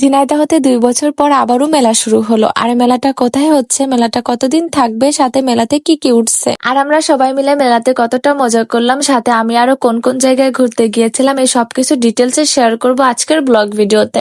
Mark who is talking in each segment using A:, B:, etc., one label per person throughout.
A: ঝিনাইদহ হতে দুই বছর পর আবারও মেলা শুরু হলো। আর মেলাটা কোথায় হচ্ছে? মেলাটা কতদিন থাকবে? সাথে মেলাতে কি কি উঠছে? আর আমরা সবাই মিলে মেলাতে কতটা মজা করলাম, সাথে আমি আরও কোন কোন জায়গায় ঘুরতে গিয়েছিলাম, এই সবকিছু ডিটেলসে শেয়ার করব আজকের ব্লগ ভিডিওতে।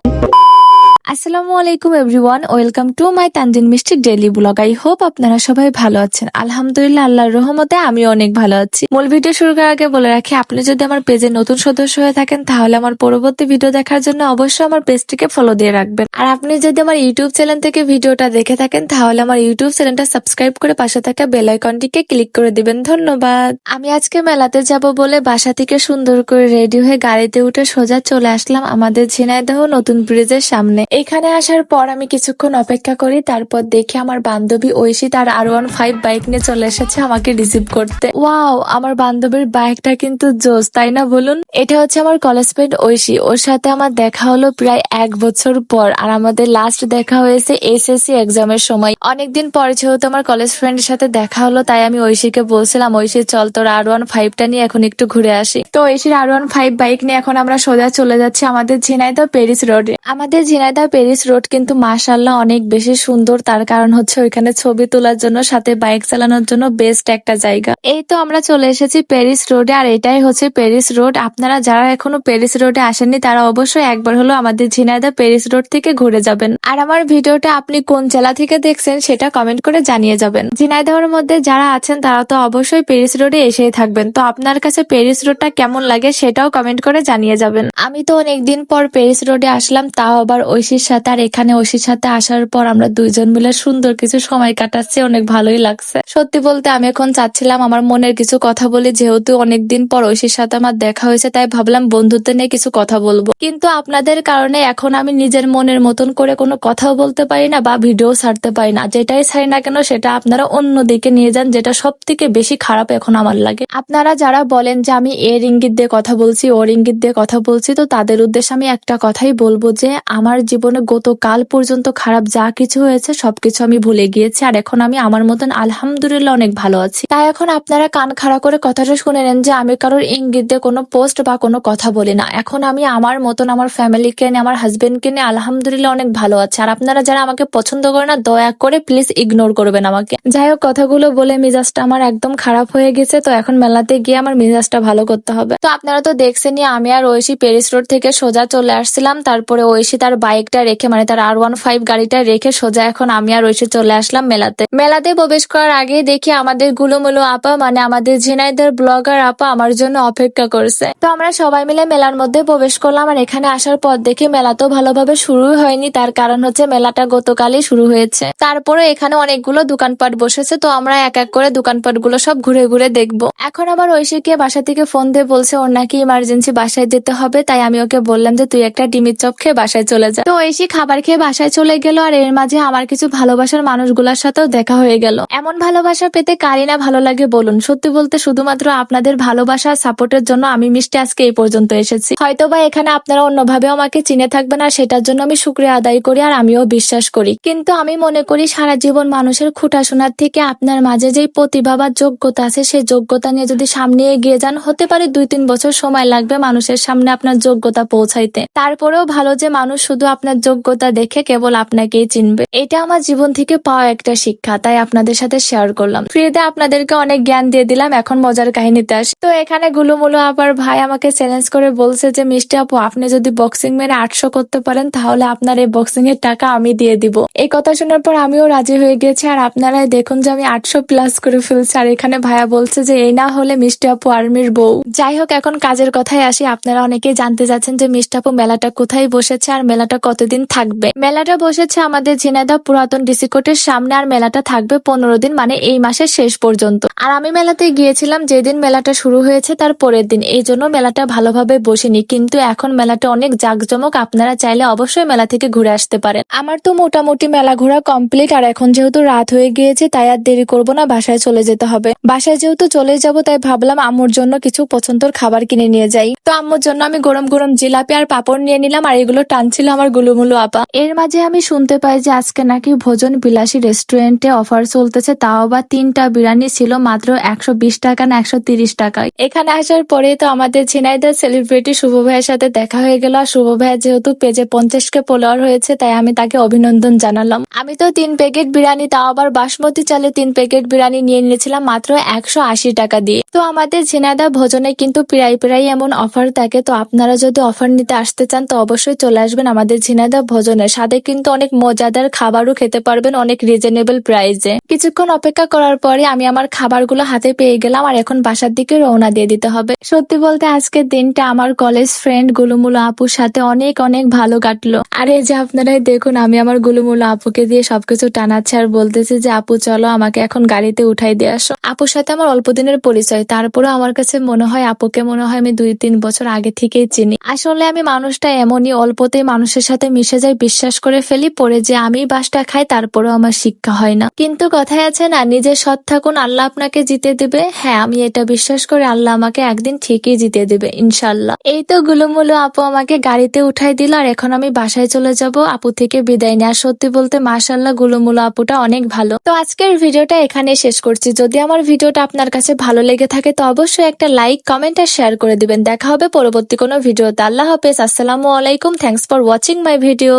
A: আসসালামু আলাইকুম everyone, welcome to my Tanjin Mishti daily vlog. I hope আপনারা সবাই ভালো আছেন। আলহামদুলিল্লাহ, আল্লাহর রহমতে আমি অনেক ভালো আছি। মূল ভিডিও শুরু করার আগে বলে রাখি, আপনি যদি আমার পেজে নতুন সদস্য হয়ে থাকেন, তাহলে আমার পরবর্তী ভিডিও দেখার জন্য অবশ্যই আমার পেজটিকে ফলো দিয়ে রাখবেন। আর আপনি যদি আমার ইউটিউব চ্যানেল থেকে ভিডিওটা দেখে থাকেন, তাহলে আমার ইউটিউব চ্যানেলটা সাবস্ক্রাইব করে পাশে থাকা বেল আইকনটিকে ক্লিক করে দিবেন। ধন্যবাদ। আমি আজকে মেলাতে যাব বলে বাসা থেকে সুন্দর করে রেডি হয়ে গাড়িতে উঠে সোজা চলে আসলাম আমাদের ঝিনাইদহ নতুন ব্রিজের সামনে। এখানে আসার পর আমি কিছুক্ষণ অপেক্ষা করি, তারপর দেখি আমার বান্ধবী ঐশী তার আর ওয়ান ফাইভ বাইক নিয়ে চলে এসেছে আমাকে রিসিভ করতে। ওয়াও আমার বান্ধবীর বাইকটা কিন্তু জোস, তাই না বলুন? এটা হচ্ছে আমার কলেজ ফ্রেন্ড ঐশী, ওর সাথে আমার দেখা হলো প্রায় এক বছর পর, আর আমাদের লাস্ট দেখা হয়েছে এসএসসি এক্সামের সময়। অনেকদিন পরে যেহেতু আমার কলেজ ফ্রেন্ডের সাথে দেখা হলো, তাই আমি ঐশীকে বলছিলাম, ঐশী, চল তোর আর ওয়ান ফাইভটা নিয়ে এখন একটু ঘুরে আসি। তো ঐশীর আর ওয়ান ফাইভ বাইক নিয়ে এখন আমরা সোজা চলে যাচ্ছি আমাদের ঝিনাইদহ প্যারিস রোডে আমাদের ঝিনাইদহ প্যারিস রোড কিন্তু মাশাল্লাহ অনেক বেশি সুন্দর। তার কারণ হচ্ছে ওইখানে ছবি তোলার জন্য, সাথে বাইক চালানোর জন্য বেস্ট একটা জায়গা। এই তো আমরা চলে এসেছি প্যারিস রোডে, আর এটাই হচ্ছে প্যারিস রোড। আপনারা যারা এখনও প্যারিস রোডে আসেননি, তারা অবশ্যই একবার হলো আমাদের ঝিনাইদহ প্যারিস রোড থেকে ঘুরে যাবেন। আর আমার ভিডিওটা আপনি কোন জেলা থেকে দেখছেন, সেটা কমেন্ট করে জানিয়ে যাবেন। ঝিনাইদহের মধ্যে যারা আছেন, তারা তো অবশ্যই প্যারিস রোডে এসেই থাকবেন। তো আপনার কাছে প্যারিস রোডটা কেমন লাগে, সেটাও কমেন্ট করে জানিয়ে যাবেন। আমি তো অনেকদিন পর প্যারিস রোডে আসলাম, তাও আবার ঐশীর সাথে আর এখানে ঐশীর সাথে আসার পর আমরা দুইজন মিলে সুন্দর কিছু সময় কাটাচ্ছি, অনেক ভালোই লাগছে। সত্যি বলতে আমি এখন চাচ্ছিলাম আমার মনের কিছু কথা বলি, যেহেতু অনেকদিন পর ঐশীর সাথে আমার দেখা হয়েছে, তাই ভাবলাম বন্ধুত্ব নিয়ে কিছু কথা বলব। কিন্তু আপনাদের কারণে এখন আমি নিজের মনের মতন করে কোনো কথাও বলতে পারি না বা ভিডিও ছাড়তে পারি না। যেটাই ছাড়ি না কেন, সেটা আপনারা অন্য দিকে নিয়ে যান, যেটা সব থেকে বেশি খারাপ এখন আমার লাগে। আপনারা যারা বলেন যে আমি এর ইঙ্গিত দিয়ে কথা বলছি ওর ইঙ্গিত দিয়ে কথা বলছি, তো তাদের উদ্দেশ্যে আমি একটা কথাই বলব যে, আমার জীবনে গতকাল পর্যন্ত খারাপ যা কিছু হয়েছে, সবকিছু আমি ভুলে গিয়েছি আর এখন আমি আমার মতন আলহামদুলিল্লাহ অনেক ভালো আছি। তাই এখন আপনারা কান খাড়া করে কথাটা শুনে নেন যে আমি কারোর ইঙ্গিত দিয়ে কোনো পোস্ট বা কোনো কথা বলি না। এখন আমি আমার মতন আমার ফ্যামিলিকে নিয়ে, আমার হাজবেন্ডকে নিয়ে আলহামদুলিল্লাহ অনেক ভালো আছে। আর আপনারা যারা আমাকে পছন্দ করে না, দয়া করে প্লিজ ইগনোর করবেন আমাকে। যাই হোক, কথাগুলো বলে মেজাজটা আমার একদম খারাপ হয়ে গেছে, তো এখন মেলাতে গিয়ে আমার মেজাজটা ভালো করতে হবে। তো আপনারা তো দেখছেনই, আমি আর ঐশী প্যারিস রোড থেকে সোজা চলে আসছিলাম, তারপরে ঐশী তার বাইকটা রেখে মানে তার আর ওয়ান ফাইভ গাড়িটা রেখে সোজা এখন আমি আর ঐশী চলে আসলাম মেলাতে। মেলাতে প্রবেশ করার আগে দেখি আমাদের গুলোমুলো আপা মানে আমাদের ঝিনাইদের ব্লগার আপা আমার জন্য অপেক্ষা করছে। তো আমরা সবাই মিলে মেলার মধ্যে প্রবেশ করলাম আর এখানে আসার পর দেখি মেলা তো ভালোভাবে শুরু হয়নি, তার কারণ হচ্ছে মেলাটা গতকালই শুরু হয়েছে। তারপরে এখানে অনেকগুলো দোকানপাট বসেছে, তো আমরা এক এক করে দোকানপাটগুলো সব ঘুরে ঘুরে দেখব। এখন আবার ঐশীকে বাসা থেকে ফোন দিয়ে বলছে, ওর নাকি ইমার্জেন্সি বাসায় যেতে হবে। তাই আমি ওকে বললাম যে, তুই একটা ডিমির চপ খেয়ে বাসায় চলে যা। তো ঐশী খাবার খেয়ে বাসায় চলে গেল আর এর মাঝে আমার কিছু ভালোবাসার মানুষগুলোর সাথেও দেখা হয়ে গেল। এমন ভালোবাসা পেতে কারি না ভালো লাগে বলুন। সত্যি বলতে শুধুমাত্র আপনাদের ভালোবাসা সাপোর্টের জন্য আমি মিষ্টি আজকে এই পর্যন্ত এসেছি। হয়তোবা এখানে আপনারা অন্যভাবে আমাকে চিনে থাকবেন আর সেটার জন্য আমি শুক্রিয়া আদায় করি আর আমিও বিশ্বাস করি। কিন্তু আমি মনে করি সারা জীবন মানুষের খুঁটা শোনার থেকে আপনার মাঝে যেই প্রতিভা বা যোগ্যতা আছে, সেই যোগ্যতা নিয়ে যদি সামনে এগিয়ে যান, হতে পারে দুই তিন বছর সময় লাগবে মানুষের সামনে আপনার যোগ্যতা পৌঁছাইতে। তারপরেও ভালো যে মানুষ শুধু আপনার যোগ্যতা দেখে কেবল আপনাকেই চিনবে। এটা আমার জীবন থেকে পাওয়া একটা শিক্ষা, তাই আপনাদের সাথে শেয়ার করলাম। ফ্রিতে আপনাদেরকে অনেক জ্ঞান দিয়ে দিলাম, এখন মজার কাহিনীতে আসি। তো এখানে গুলুমুলু আবার ভাই আমাকে চ্যালেঞ্জ করে বলছে যে, মিষ্টি আপু, আপনি যদি বক্সিং মেরে আটশো করতে পারেন, তাহলে আপনার এই বক্সিং এর টাকা আমি দিয়ে দিব। এই কথা শোনার পর আমিও রাজি হয়ে গেছি, আর আপনারাই দেখুন যে আমি আটশো প্লাস করে ফেলছি। আর এখানে ভাইয়া বলছে যে, এই না হলে মিষ্টি আপু আর্মির বউ। যাই হোক, এখন কাজের কথায় আসি। আপনারা অনেকেই জানতে যাচ্ছেন যে, মিষ্টি আপু, মেলাটা কোথায় বসেছে? আর মেলাটা কতদিন থাকবে? মেলাটা বসেছে আমাদের ঝিনাইদহ পুরাতন ডিসি কোর্টের সামনে, আর মেলাটা থাকবে পনেরো দিন মানে এই মাসের শেষ পর্যন্ত। আর আমি মেলাতে গিয়েছিলাম যেদিন মেলাটা শুরু হয়েছে, তার পরের দিন। এই জন্য মেলাটা ভালোভাবে বসেনি, কিন্তু এখন মেলাটা অনেক জাঁকজমক। আপনারা চাইলে অবশ্যই মেলা থেকে ঘুরে আসতে পারেন। আমার তো মোটামুটি মেলা ঘোরা কমপ্লিট, আর এখন যেহেতু রাত হয়ে গিয়েছে, তাই আর দেরি করব না, বাসায় চলে যেতে হবে। বাসায় যেহেতু চলে যাব, তাই ভাবলাম আম্মুর জন্য কিছু পছন্দের খাবার কিনে নিয়ে যাই। তো আম্মুর জন্য আমি গরম গরম জিলাপি আর পাপড় নিয়ে নিলাম, আর এগুলো টানছিল আমারগুলো গুলুমুলু আপা। এর মাঝে আমি শুনতে পাই যে আজকে নাকি ভোজন বিলাসী রেস্টুরেন্টে অফার চলতেছে, তাও আবার তিনটা বিরিয়ানি ছিল মাত্র একশো বিশ টাকা না একশো টাকায় এখানে আসার পরে তো আমাদের ঝিনাইদার সেলিব্রিটি শুভ ভাইয়ের সাথে দেখা হয়ে গেল। আর শুভ ভাইয়া যেহেতু পেজে পঞ্চাশ কে ফলোয়ার হয়েছে, তাই আমি তাকে অভিনন্দন জানালাম। আমি তো তিন প্যাকেট বিরিয়ানি, তাও আবার বাসমতি চালে তিন প্যাকেট বিরিয়ানি নিয়ে নিয়েছিলাম মাত্র একশো আশি টাকা দিয়ে। তো আমাদের ঝিনাইদা ভোজনে কিন্তু প্রায় প্রায় এমন অফার থাকে, তো আপনারা যদি অফার নিতে আসতে চান, তো অবশ্যই চলে আসবেন আমাদের ঝিনাইদা ভোজনের সাথে কিন্তু অনেক মজাদার খাবারও খেতে পারবেন অনেক রিজনেবল প্রাইসে কিছুক্ষণ অপেক্ষা করার পরে আমি আমার খাবারগুলো হাতে পেয়ে গেলাম আর এখন বাসার দিকে রওনা দিয়ে দিতে হবে। সত্যি বলতে আজকের দিনটা আমার কলেজ ফ্রেন্ড গুলুমুলু আপুর সাথে অনেক অনেক ভালো কাটলো। আর এই যে আপনারাই দেখুন, আমি আমার গুলুমুলু আপুকে দিয়ে সবকিছু টানাচ্ছে আর বলতেছে যে, আপু, চলো আমাকে এখন গাড়িতে উঠাই দিয়ে আসো। আপুর সাথে আমার অল্প দিনের পরিচয়, তারপরেও আমার কাছে মনে হয়, আপুকে মনে হয় আমি দুই, তিন বছর আগে থেকেই চিনি। আসলে আমি মানুষটা এমনই, অল্পতেই মানুষের সাথে মিশে যাই বিশ্বাস করে ফেলি পরে যে আমি বাসটা খাই, তারপরেও আমার শিক্ষা হয় না। কিন্তু কথায় আছে না নিজে সৎ থাকুন, আল্লাহ আপনাকে জিতে দেবে। হ্যাঁ আমি এটা বিশ্বাস করি, আল্লাহ আমাকে একদিন ঠিকই জিতে দেবে ইনশাল্লাহ এই তো গুলুমুলু আপু আমাকে গাড়িতে উঠাই দিল, আর এখন আমি বাসায় চলে যাব। আপু থেকে বিদায় আর সত্যি বলতে মাশাল্লাহ গুলুমুলু আপুটা অনেক ভালো। তো আজকের ভিডিওটা এখানে শেষ করছি। যদি আমার ভিডিওটা আপনার কাছে ভালো লেগে থাকে, তো অবশ্যই একটা লাইক, কমেন্ট আর শেয়ার করে দিবেন। দেখা হবে পরবর্তী কোনো ভিডিওতে। আল্লাহ হাফেজ। আসসালামু আলাইকুম। Thanks for watching my video.